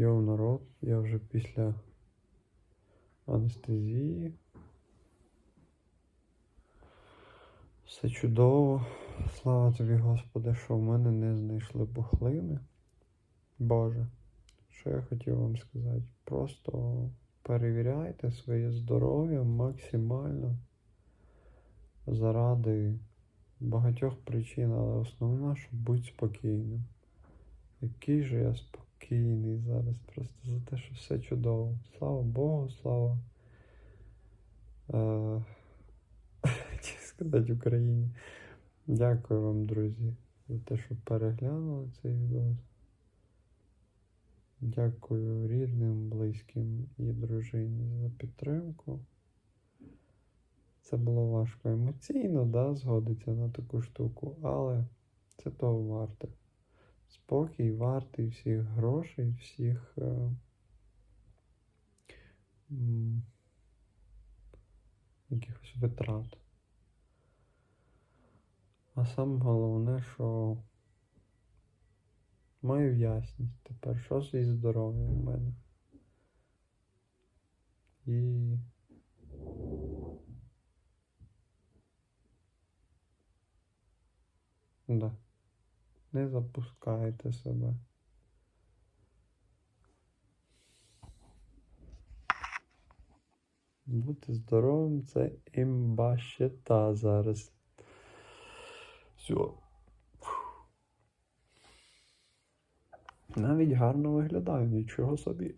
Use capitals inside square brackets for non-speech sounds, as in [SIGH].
Йоу, народ, я вже після анестезії. Все чудово. Слава тобі, Господи, що в мене не знайшли пухлини. Боже, що я хотів вам сказати? Просто перевіряйте своє здоров'я максимально заради багатьох причин, але основна, щоб бути спокійним. Який же я спокійний зараз просто за те, що все чудово. Слава Богу, слава. Е, [LAUGHS] сказати Україні. Дякую вам, друзі, за те, що переглянули цей відео. Дякую рідним, близьким і дружині за підтримку. Це було важко емоційно, да, згодиться на таку штуку, але це того варте. Спокій вартий всіх грошей, всіх е, якихось витрат. А саме головне, що маю ясність тепер, що зі здоров'ям у мене. І да. Не запускайте себе. Бути здоровим це імба щита зараз. Все. Навіть гарно виглядаю, нічого собі.